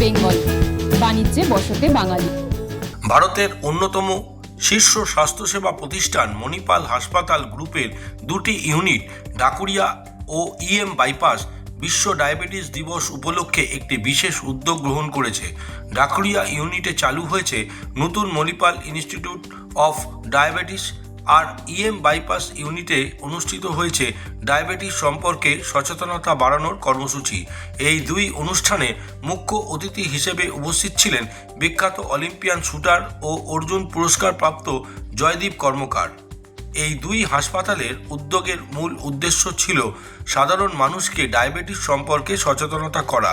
বেঙ্গল। বাণিজ্যে বসতে বাঙালি। ভারতের অন্যতম শীর্ষ স্বাস্থ্যসেবা প্রতিষ্ঠান মণিপাল হাসপাতাল গ্রুপের দুটি ইউনিট, ডাকুরিয়া ও ইএম বাইপাস, বিশ্ব ডায়াবেটিস দিবস উপলক্ষে একটি বিশেষ উদ্যোগ গ্রহণ করেছে। ডাকুরিয়া ইউনিটে চালু হয়েছে নতুন মণিপাল ইনস্টিটিউট অফ ডায়াবেটিস আর ইএম বাইপাস ইউনিটে অনুষ্ঠিত হয়েছে ডায়াবেটিস সম্পর্কে সচেতনতা বাড়ানোর কর্মসূচি। এই দুই অনুষ্ঠানে মুখ্য অতিথি হিসেবে উপস্থিত ছিলেন বিখ্যাত অলিম্পিয়ান শুটার ও অর্জুন পুরস্কারপ্রাপ্ত জয়দীপ কর্মকার। এই দুই হাসপাতালের উদ্যোগের মূল উদ্দেশ্য ছিল সাধারণ মানুষকে ডায়াবেটিস সম্পর্কে সচেতনতা করা।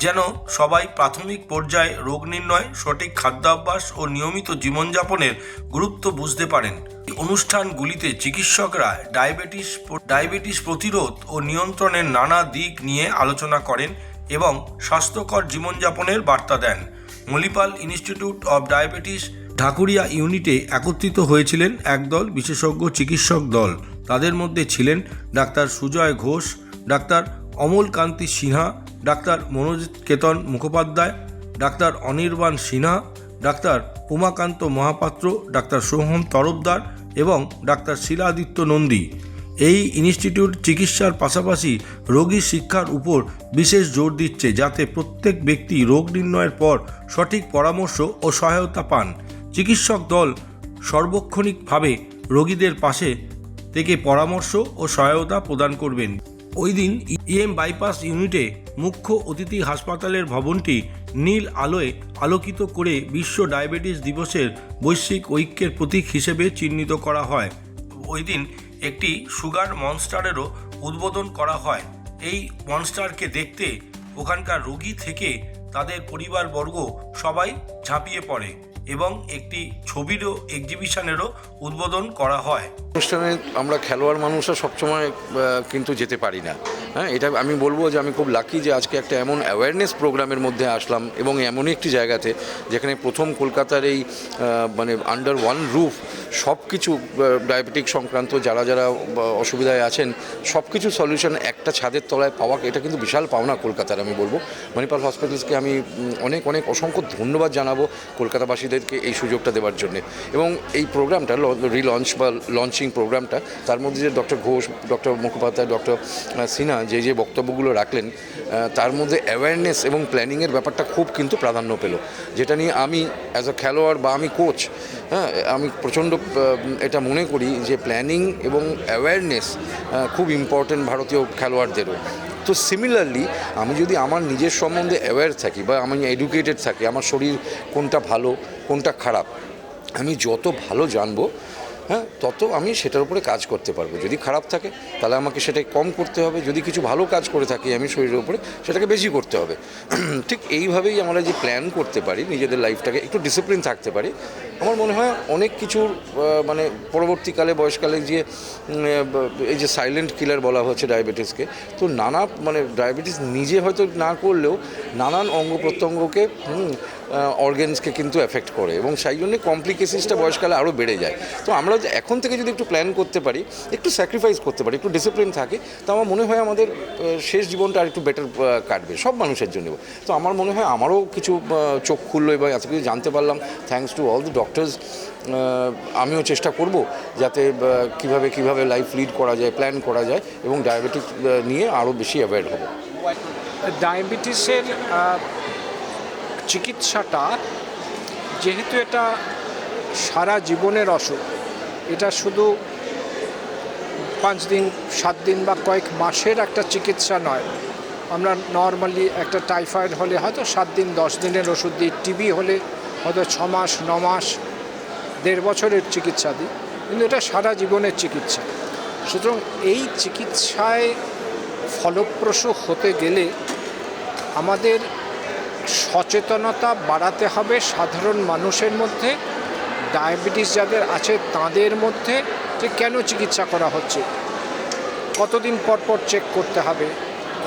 যেন সবাই প্রাথমিক পর্যায়ে রোগ নির্ণয় সঠিক খাদ্যাভ্যাস ও নিয়মিত জীবনযাপনের গুরুত্ব বুঝতে পারেন। অনুষ্ঠানগুলিতে চিকিৎসকরা ডায়াবেটিস ডায়াবেটিস প্রতিরোধ ও নিয়ন্ত্রণের নানা দিক নিয়ে আলোচনা করেন এবং স্বাস্থ্যকর জীবনযাপনের বার্তা দেন। Manipal institute of diabetes Dhakuria ইউনিটে একত্রিত হয়েছিলেন একদল বিশেষজ্ঞ চিকিৎসক দল। তাদের মধ্যে ছিলেন doctor Sujoy Ghosh, doctor Amal Kanti Sinha doctor Manojit Ketan Mukhopadhyay, doctor Anirban Sinha, doctor Umakanta Mahapatra, doctor Soham Tarafdar এবং ডাক্তার শিলাদিত্য নন্দী। এই ইনস্টিটিউট চিকিৎসার পাশাপাশি রোগী শিক্ষার উপর বিশেষ জোর দিচ্ছে যাতে প্রত্যেক ব্যক্তি রোগ নির্ণয়ের পর সঠিক পরামর্শ ও সহায়তা পান। চিকিৎসক দল সর্বক্ষণিকভাবে রোগীদের পাশে থেকে পরামর্শ ও সহায়তা প্রদান করবেন। ওই দিন ইএম বাইপাস ইউনিটে মুখ্য অতিথি হাসপাতালের ভবনটি নীল আলোয় আলোকিত করে বিশ্ব ডায়াবেটিস দিবসের বৈশ্বিক ঐক্যের প্রতীক হিসেবে চিহ্নিত করা হয়। ওই দিন একটি সুগার মনস্টারেরও উদ্বোধন করা হয়। এই মনস্টারকে দেখতে ওখানকার রোগী থেকে তাদের পরিবারবর্গ সবাই ঝাঁপিয়ে পড়ে এবং একটি ছবিরও এক্সিবিশনেরও উদ্বোধন করা হয়। অনুষ্ঠানে আমরা খেলোয়াড় মানুষরা সবসময় কিন্তু যেতে পারি না। হ্যাঁ এটা আমি বলব যে আমি খুব লাকি যে আজকে একটা এমন অ্যাওয়ারনেস প্রোগ্রামের মধ্যে আসলাম এবং এমনই একটি জায়গাতে যেখানে প্রথম কলকাতার এই মানে আন্ডার ওয়ান রুফ সব কিছু ডায়াবেটিক সংক্রান্ত যারা যারা অসুবিধায় আছেন সব কিছু সলিউশন একটা ছাদের তলায় পাওয়া, এটা কিন্তু বিশাল পাওনা কলকাতার, আমি বলব। মণিপাল হসপিটালসকে আমি অনেক অনেক অসংখ্য ধন্যবাদ জানাব কলকাতাবাসীদেরকে এই সুযোগটা দেওয়ার জন্য। এবং এই প্রোগ্রামটা রিলঞ্চ বা লঞ্চিং প্রোগ্রামটা তার মধ্যে যে doctor Ghosh doctor Mukhopadhyay doctor Sinha যে যে বক্তব্যগুলো রাখলেন তার মধ্যে অ্যাওয়ারনেস এবং প্ল্যানিংয়ের ব্যাপারটা খুব কিন্তু প্রাধান্য পেল। যেটা নিয়ে আমি অ্যাজ আ খেলোয়াড় বা আমি কোচ হ্যাঁ আমি প্রচণ্ড এটা মনে করি যে প্ল্যানিং এবং অ্যাওয়ারনেস খুব ইম্পর্টেন্ট ভারতীয় খেলোয়াড়দেরও। তো সিমিলারলি আমি যদি আমার নিজের সম্বন্ধে অ্যাওয়্যার থাকি বা আমি এডুকেটেড থাকি, আমার শরীর কোনটা ভালো, কোনটা খারাপ, আমি যত ভালো জানব হ্যাঁ তত আমি সেটার উপরে কাজ করতে পারব। যদি খারাপ থাকে, তাহলে আমাকে সেটাই কম করতে হবে। যদি কিছু ভালো কাজ করে থাকি আমি শরীরের উপরে, সেটাকে বেশি করতে হবে। ঠিক এইভাবেই আমরা যে প্ল্যান করতে পারি, নিজেদের লাইফটাকে একটু ডিসিপ্লিন থাকতে পারি, আমার মনে হয় অনেক কিছুর মানে পরবর্তীকালে, বয়সকালে যে এই যে সাইলেন্ট কিলার বলা হচ্ছে ডায়াবেটিসকে তো নানা মানে ডায়াবেটিস নিজে হয়তো না করলেও নানান অঙ্গ প্রত্যঙ্গকে অর্গেনসকে কিন্তু এফেক্ট করে এবং সেই জন্য কমপ্লিকেশনসটা বয়সকালে আরও বেড়ে যায়। তো আমরা এখন থেকে যদি একটু প্ল্যান করতে পারি, একটু স্যাক্রিফাইস করতে পারি, একটু ডিসিপ্লিন থাকে, তো আমার মনে হয় আমাদের শেষ জীবনটা আর একটু বেটার কাটবে। সব মানুষের জন্য। তো আমার মনে হয় আমারও কিছু চোখ খুললো এবং এত কিছু জানতে পারলাম। Thanks to all the doctors আমিও চেষ্টা করব যাতে কীভাবে কীভাবে লাইফ লিড করা যায় প্ল্যান করা যায় এবং ডায়াবেটিস নিয়ে আরও বেশি অ্যাভয়েড হব। ডায়াবেটিসের চিকিৎসাটা যেহেতু এটা সারা জীবনের অসুখ এটা শুধু পাঁচ দিন, সাত দিন বা কয়েক মাসের একটা চিকিৎসা নয়। আমরা নর্মালি একটা টাইফয়েড হলে হয়তো সাত দিন, দশ দিনের ওষুধ দিই। টিবি হলে হয়তো ছ মাস, ন মাস, দেড় বছরের চিকিৎসা দিই। কিন্তু এটা সারা জীবনের চিকিৎসা। সুতরাং এই চিকিৎসায় ফলপ্রসূ হতে গেলে আমাদের সচেতনতা বাড়াতে হবে সাধারণ মানুষের মধ্যে। ডায়াবেটিস যাদের আছে তাদের মধ্যে যে কেন চিকিৎসা করা হচ্ছে, কতদিন পর পর চেক করতে হবে,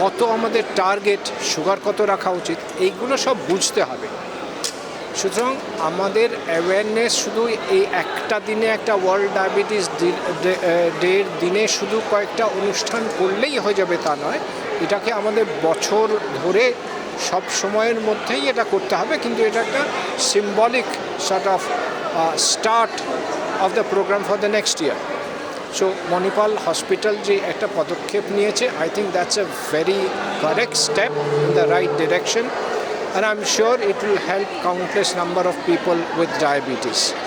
কত আমাদের টার্গেট সুগার কত রাখা উচিত, এইগুলো সব বুঝতে হবে। সুতরাং আমাদের অ্যাওয়ারনেস শুধু এই একটা দিনে একটা ওয়ার্ল্ড ডায়াবেটিস ডের দিনে শুধু কয়েকটা অনুষ্ঠান করলেই হয়ে যাবে তা নয়, এটাকে আমাদের বছর ধরে সব সময়ের মধ্যেই এটা করতে হবে, কিন্তু এটা একটা symbolic short of start of the program for the next year so Manipal hospital যে একটা পদক্ষেপ নিয়েছে I think that's a very correct step in the right direction I'm sure it will help countless number of people with diabetes. Thank you.